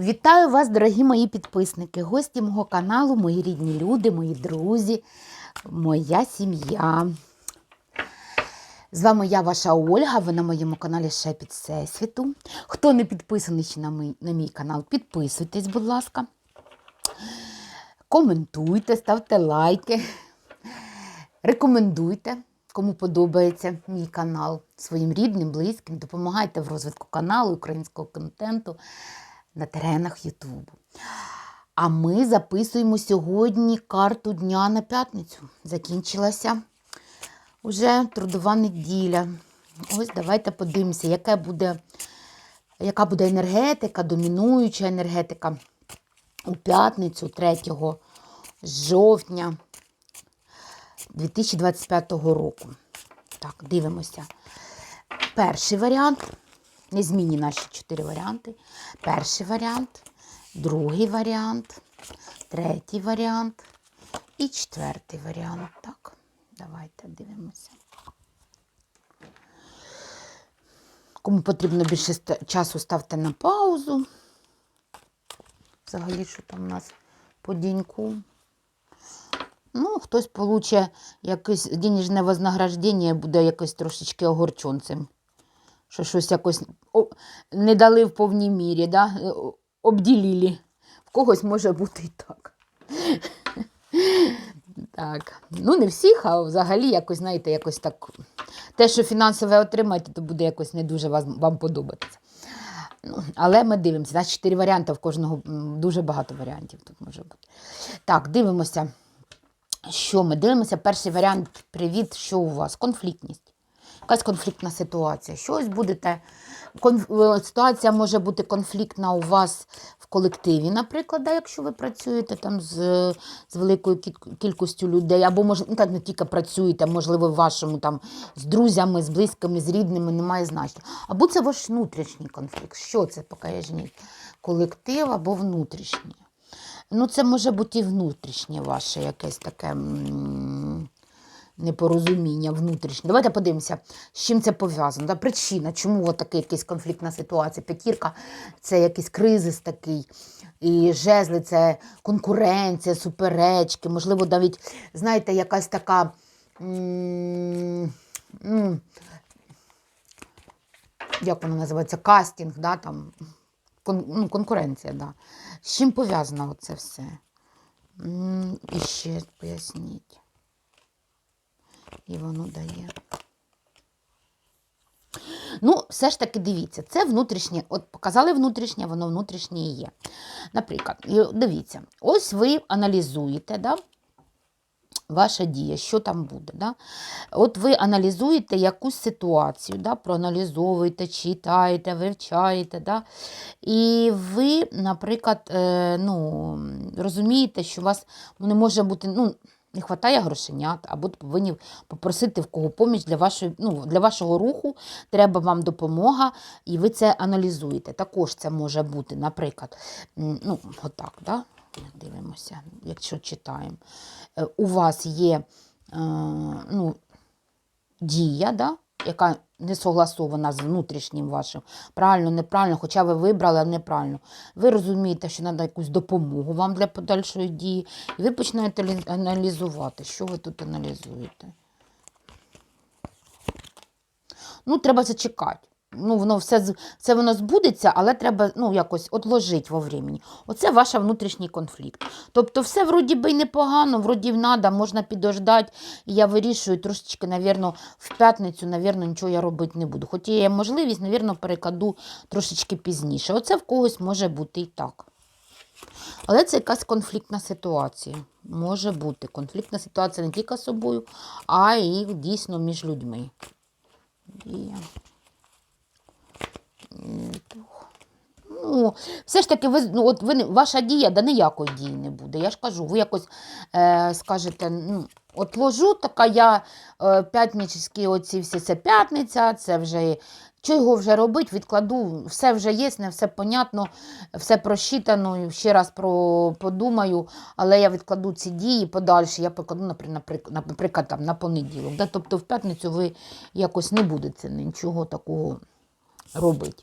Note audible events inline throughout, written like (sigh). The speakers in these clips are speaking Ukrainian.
Вітаю вас, дорогі мої підписники, гості мого каналу, мої рідні люди, мої друзі, моя сім'я. З вами я, ваша Ольга, ви на моєму каналі Шепіт Всесвіту. Хто не підписаний ще на мій, на мій канал, підписуйтесь, будь ласка. Коментуйте, ставте лайки, рекомендуйте, кому подобається мій канал своїм рідним, близьким. Допомагайте в розвитку каналу, українського контенту на теренах Ютубу. А ми записуємо сьогодні карту дня на п'ятницю. Закінчилася вже трудова неділя. Ось давайте подивимося, яка буде, яка буде енергетика, домінуюча енергетика у п'ятницю 3 жовтня 2025 року. Так, дивимося. Перший варіант. Незмінні наші чотири варіанти. Перший варіант, другий варіант, третій варіант і четвертий варіант. Так, давайте дивимося. Кому потрібно більше часу, ставте на паузу. Взагалі, що там у нас по діньку. Ну, хтось получить якесь денежне вознаграждення, буде якось трошечки огорчонцем. Що щось якось не дали в повній мірі, да? е, обділили. В когось може бути і так. (laughs) Так. Ну, не всіх, а взагалі якось, знаєте, якось так. Те, що фінансове отримаєте, то буде якось не дуже вас, вам подобатися. Ну, але ми дивимося. Значить, чотири варіанти в кожного дуже багато варіантів тут може бути. Так, дивимося. Що ми дивимося? Перший варіант привіт, що у вас? Конфліктність. Якась конфліктна ситуація. Щось будете. Е, Ситуація може бути конфліктна у вас в колективі, наприклад, да, якщо ви працюєте там з, з великою кількістю людей, або може, ну, так не тільки працюєте, можливо, вашому там з друзями, з близькими, з рідними, немає значення. Або це ваш внутрішній конфлікт. Що це покажіть? Колектив або внутрішній. Ну, це може бути і внутрішнє ваше якесь таке непорозуміння внутрішнє. Давайте подивимося, з чим це пов'язано. Да? Причина, чому от така якась конфліктна ситуація. П'ятірка це якийсь кризис такий. І жезли це конкуренція, суперечки, можливо, навіть, знаєте, якась така. ну, як воно називається, кастинг, да, там, кон, ну, конкуренція, да. З чим пов'язано це все? І ще поясніть. І воно дає. Ну, все ж таки дивіться, це внутрішнє, от показали внутрішнє, воно внутрішнє і є. Наприклад, дивіться, ось ви аналізуєте, да? ваша дія, що там буде. Да? От ви аналізуєте якусь ситуацію, да? проаналізовуєте, читаєте, вивчаєте. Да? І ви, наприклад, е, ну, розумієте, що у вас не може бути. ну, не вистачає грошенят, або повинні попросити в кого поміч для вашої, ну, для вашого руху, треба вам допомога, і ви це аналізуєте. Також це може бути, наприклад, ну, отак, да? дивимося, якщо читаємо. Е, У вас є е, ну, дія, да? Яка не согласована з внутрішнім вашим. Правильно, неправильно, хоча ви вибрали, а неправильно. Ви розумієте, що треба якусь допомогу вам для подальшої дії, і ви починаєте аналізувати, що ви тут аналізуєте. Ну, треба зачекати. Ну, воно все, все воно збудеться, але треба ну, якось отложити во времени. Оце ваш внутрішній конфлікт. Тобто, все вроді би й непогано, вроді надо, можна підождати. І я вирішую трошечки, навірно, в п'ятницю, навірно, нічого я робити не буду. Хоч є можливість, навірно, перекладу трошечки пізніше. Оце в когось може бути і так. Але це якась конфліктна ситуація. Може бути. Конфліктна ситуація не тільки з собою, а й дійсно між людьми. Дія. Ну, все ж таки, ви, ну, от ви, ваша дія, да ніякої дії не буде. Я ж кажу, ви якось е, скажете, ну, от ложу, така я е, п'ятничські оці всі, це п'ятниця, це вже, що його вже робити, відкладу, все вже є, не все понятно, все просчитано, ще раз про, подумаю, але я відкладу ці дії подальше, я покладу, наприклад, наприклад там, на понеділок. Да? Тобто в п'ятницю ви якось не будете нічого такого робити.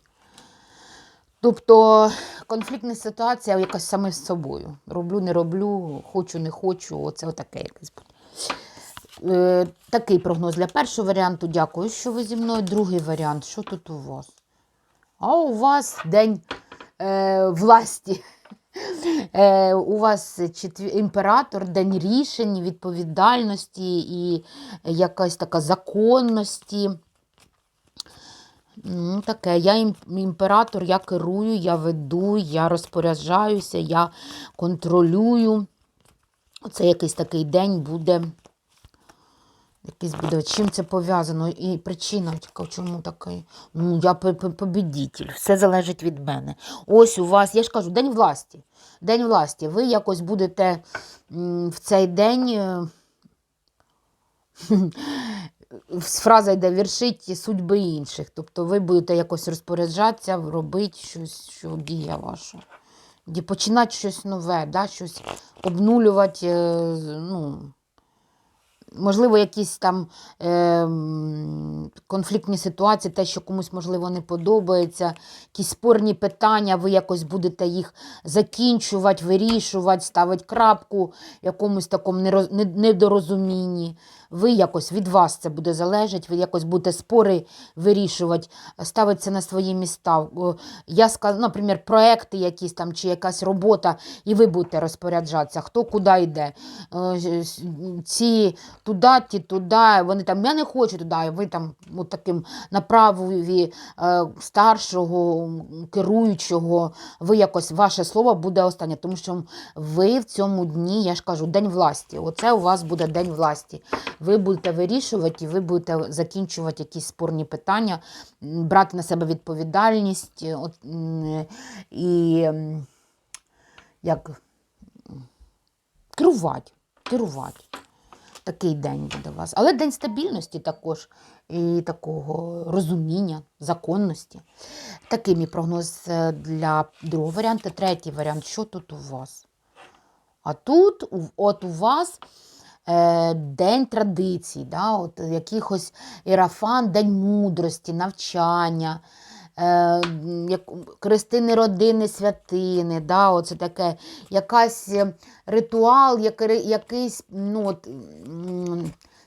Тобто конфліктна ситуація якась саме з собою. Роблю, не роблю, хочу, не хочу. Оце отаке якесь буде. Е, такий прогноз для першого варіанту. Дякую, що ви зі мною. Другий варіант. Що тут у вас? А у вас день е, власті. Е, у вас імператор, день рішень, відповідальності і якась така законності. Таке. Я імператор, я керую, я веду, я розпоряджаюся, я контролюю. Це якийсь такий день буде. Якийсь буде. Чим це пов'язано? І причина, чому такий? Ну, я побідітель, все залежить від мене. Ось у вас, я ж кажу, день власті. День власті. Ви якось будете в цей день. (laughs) Фраза йде віршить судьби інших. Тобто ви будете якось розпоряджатися, робити щось, що дія ваша. Починати щось нове, да? щось обнулювати. е, Ну, можливо, якісь там е, конфліктні ситуації, те, що комусь, можливо, не подобається, якісь спорні питання, ви якось будете їх закінчувати, вирішувати, ставити крапку в якомусь такому недорозумінні. Ви якось від вас це буде залежати, ви якось будете спори вирішувати, ставитися на свої міста. Я скажу, наприклад, проекти якісь там чи якась робота, і ви будете розпоряджатися, хто куди йде. Ці туди, ті туди, вони там, я не хочу туди, ви там от таким на е, старшого, керуючого, ви якось ваше слово буде останнє, тому що ви в цьому дні, я ж кажу, день власті. Оце у вас буде день власті. Ви будете вирішувати, ви будете закінчувати якісь спорні питання, брати на себе відповідальність е, і як керувати. керувати. Такий день буде у вас. Але день стабільності також і такого розуміння, законності. Такий мій прогноз е, для другого варіанту. Третій варіант, що тут у вас? А тут от у вас день традицій, да, от якихось ірафан, день мудрості, навчання, е, як, Хрестини родини, святини, да, оце таке, якась е, ритуал, який, якийсь ну, от,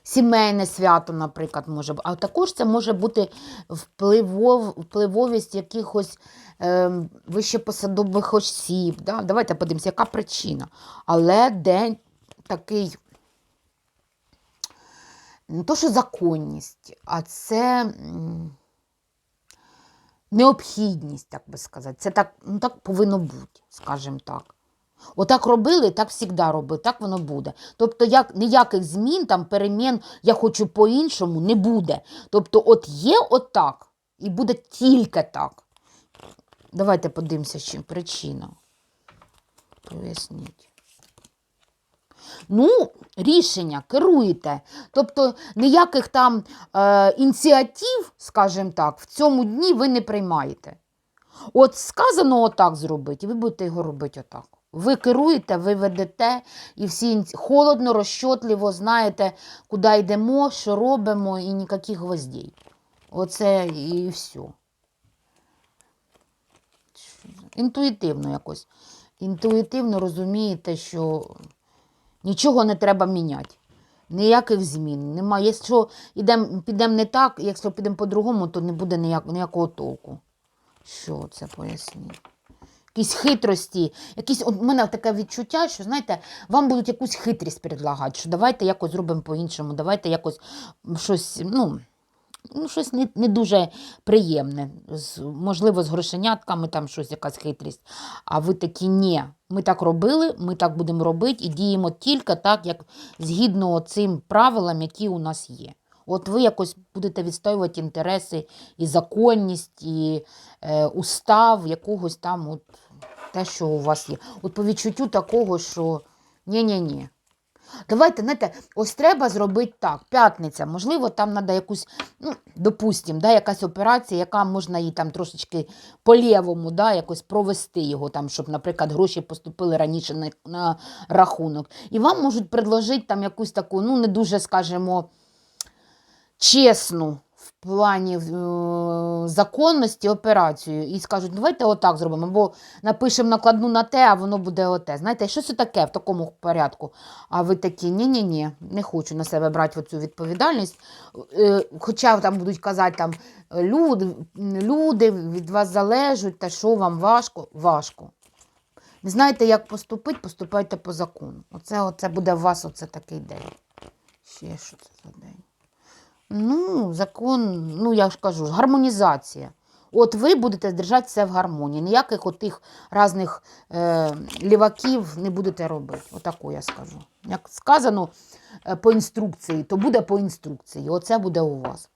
сімейне свято, наприклад, може бути. А також це може бути впливов, впливовість якихось е, вищепосадових осіб. Да? Давайте подивимося, яка причина. Але день такий. Не то, що законність, а це необхідність, так би сказати. Це так, ну, так повинно бути, скажімо так. Отак робили, так завжди робили, так воно буде. Тобто як, ніяких змін, там, перемін, я хочу по-іншому, не буде. Тобто, от є отак, і буде тільки так. Давайте подивимося, чим причина. Поясніть. Ну, рішення керуєте. Тобто ніяких там е, ініціатив, скажімо так, в цьому дні ви не приймаєте. От сказано отак зробити, і ви будете його робити отак. Ви керуєте, ви ведете, і всі холодно, розчотливо знаєте, куди йдемо, що робимо, і ніяких гвоздей. Оце і все. Інтуїтивно якось. Інтуїтивно розумієте, що нічого не треба міняти. Ніяких змін. Немає. Якщо підемо підем не так, якщо підемо по-другому, то не буде ніяк, ніякого толку. Що це поясніть? Якісь хитрості, якісь, у мене таке відчуття, що знаєте, вам будуть якусь хитрість предлагати, що давайте якось зробимо по-іншому, давайте якось щось, ну, ну щось не, не дуже приємне. З, можливо, з грошенятками там щось, якась хитрість. А ви такі ні. Ми так робили, ми так будемо робити і діємо тільки так, як згідно цим правилам, які у нас є. От ви якось будете відстоювати інтереси і законність, і е, устав якогось там, от, те, що у вас є. От по відчуттю такого, що ні-ні-ні. Давайте, знаєте, ось треба зробити так. П'ятниця, можливо, там треба якусь, ну, допустимо, да, якась операція, яка можна її там трошечки по-лєвому, да, якось провести його, там, щоб, наприклад, гроші поступили раніше на, на рахунок. І вам можуть предложити там якусь таку, ну, не дуже, скажімо, чесну в плані е, законності операцію і скажуть, давайте отак зробимо, або напишемо накладну на те, а воно буде оте. Знаєте, що це таке в такому порядку? А ви такі, ні-ні-ні, не хочу на себе брати цю відповідальність. Е, Хоча там будуть казати, там, люди, люди від вас залежать, та що вам важко? Важко. Не знаєте, як поступити, поступайте по закону. Оце, оце буде у вас оце такий день. Ще що це за день? Ну, закон, ну я ж кажу, гармонізація. От ви будете держати все в гармонії. Ніяких отих різних е, ліваків не будете робити. Отаку я скажу. Як сказано е, по інструкції, то буде по інструкції. Оце буде у вас.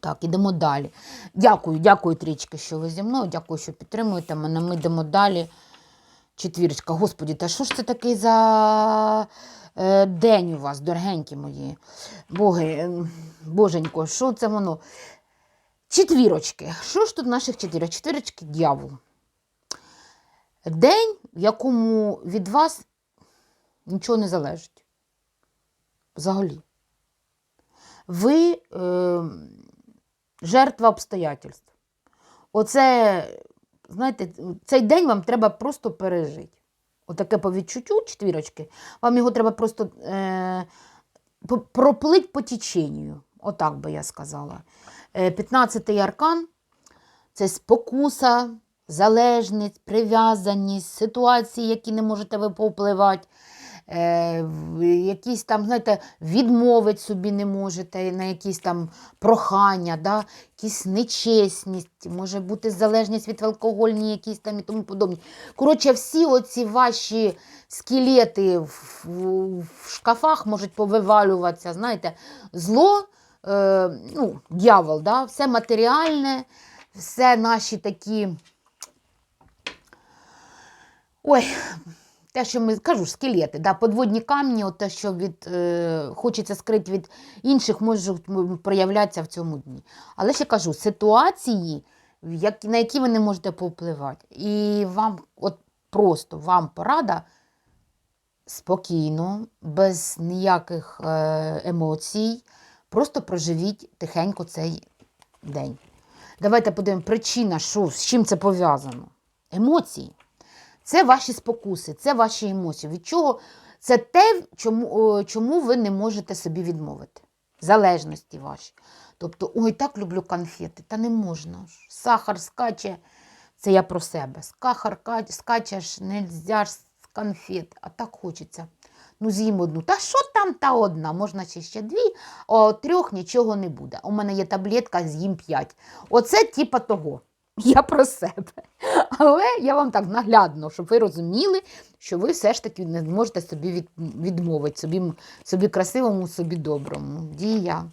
Так, ідемо далі. Дякую, дякую, трічки, що ви зі мною. Дякую, що підтримуєте мене. Ми йдемо далі. Четвірочка, господі, та що ж це такий за день у вас, дорогенькі мої? Боги, е, боженько, що це воно? Четвірочки. Що ж тут наших четвірок? Четвірочки дьявол. День, в якому від вас нічого не залежить. Взагалі. Ви е, жертва обстоятельств. Оце, знаєте, цей день вам треба просто пережити. Отаке по відчуттю четвірочки, вам його треба просто е, проплить по теченню. Отак би я сказала. Е, 15-й аркан це спокуса, залежність, прив'язаність, ситуації, які не можете ви повпливати. Е, якісь там, знаєте, відмовити собі не можете на якісь там прохання, да? якісь нечесність, може бути залежність від алкогольні, якісь там і тому подобні. Коротше, всі оці ваші скелети в, в, в шкафах можуть повивалюватися, знаєте, зло, е, ну, дьявол, да? все матеріальне, все наші такі. Ой, те, що ми кажу, скелети, да, подводні камні, от те, що від, е, хочеться скрити від інших, можуть проявлятися в цьому дні. Але ще кажу, ситуації, як, на які ви не можете повпливати. І вам, от просто вам порада спокійно, без ніяких е, емоцій, просто проживіть тихенько цей день. Давайте подивимо причина, що, з чим це пов'язано. Емоції. Це ваші спокуси, це ваші емоції. Від чого це те, чому, чому ви не можете собі відмовити. Залежності ваші. Тобто, ой, так люблю конфети, та не можна ж. Сахар скаче, це я про себе. Сахар ка- скаче ж, не ж з конфет, а так хочеться. Ну, з'їм одну. Та що там та одна? Можна ще ще дві, а трьох нічого не буде. У мене є таблетка, з'їм п'ять. Оце типа того. Я про себе. Але я вам так наглядно, щоб ви розуміли, що ви все ж таки не зможете собі від, відмовити, собі, собі красивому, собі доброму. Дія.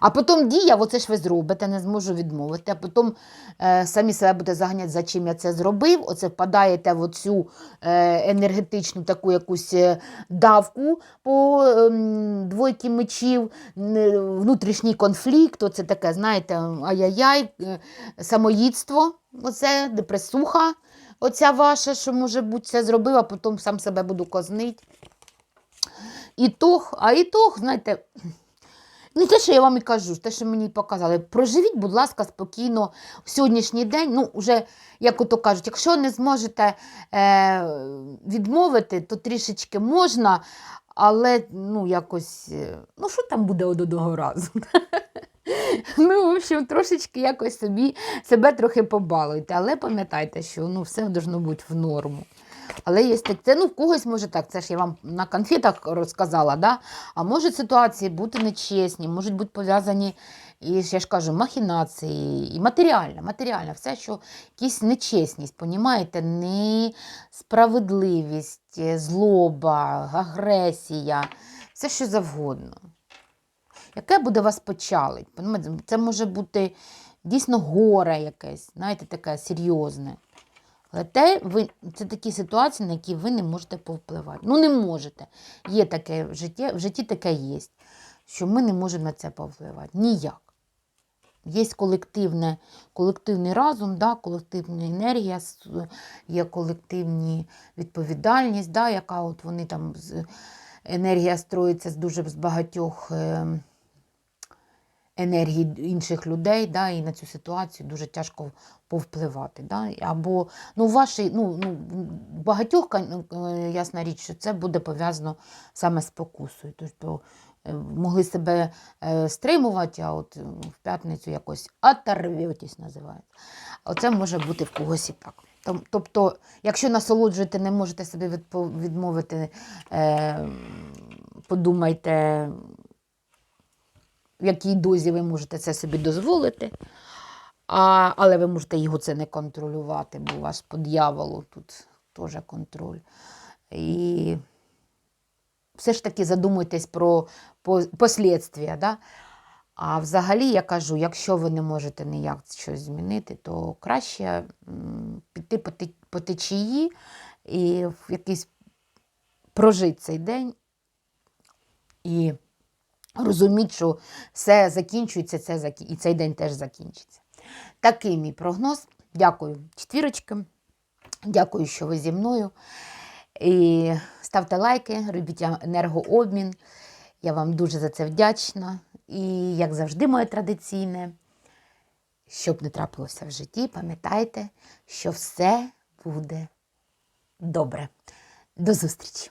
А потім дія, оце ж ви зробите, не зможу відмовити. А потім е, самі себе будете заганяти, за чим я це зробив. Оце впадаєте в оцю е, енергетичну таку якусь е, давку по ем, двойки мечів, внутрішній конфлікт. Оце таке, знаєте, ай-яй-яй, е, самоїдство, оце депресуха. Оця ваша, що може бути, це зробив, а потім сам себе буду кознить. Ітог, а ітог, знаєте, не те, що я вам і кажу, те, що мені показали. Проживіть, будь ласка, спокійно в сьогоднішній день. Ну, вже, як ото кажуть, якщо не зможете е, відмовити, то трішечки можна, але ну, якось, е, ну, що там буде одного разу? (laughs) Ну, в общем, трошечки якось собі себе трохи побалуйте. Але пам'ятайте, що ну, все должно бути в норму. Але є так, це ну в когось може так, це ж я вам на конфетах розказала, да? а можуть ситуації бути нечесні, можуть бути пов'язані і я ж кажу, махінації, і матеріальне, матеріальне, все, що якісь нечесність, понімаєте, несправедливість, злоба, агресія, все що завгодно. Яке буде вас почалить? Це може бути дійсно горе якесь, знаєте, таке серйозне. Але те, ви, це такі ситуації, на які ви не можете повпливати. Ну, не можете. Є таке в житті, в житті таке є, що ми не можемо на це повпливати. Ніяк. Є колективне, колективний разум, да, колективна енергія, є колективні відповідальність, да, яка от вони там енергія строїться з дуже з багатьох е, енергії інших людей, да, і на цю ситуацію дуже тяжко повпливати. Да? Або ну, ваші, ну, ну, багатьох, е, ясна річ, що це буде пов'язано саме з покусою. Тобто могли себе е, стримувати, а от в п'ятницю якось оторветесь називається. Оце може бути в когось і так. Тобто, якщо насолоджуєте, не можете собі відмовити, подумайте, в якій дозі ви можете це собі дозволити. А, але ви можете його це не контролювати, бо у вас по дьяволу тут теж контроль. І все ж таки задумуйтесь про по- послідствія. Да? А взагалі, я кажу, якщо ви не можете ніяк щось змінити, то краще піти по течії і в якийсь прожити цей день і розуміти, що все закінчується, це закі- і цей день теж закінчиться. Такий мій прогноз. Дякую, четвірочки. Дякую, що ви зі мною. І ставте лайки, робіть енергообмін. Я вам дуже за це вдячна. І, як завжди, моє традиційне, щоб не трапилося в житті, пам'ятайте, що все буде добре. До зустрічі!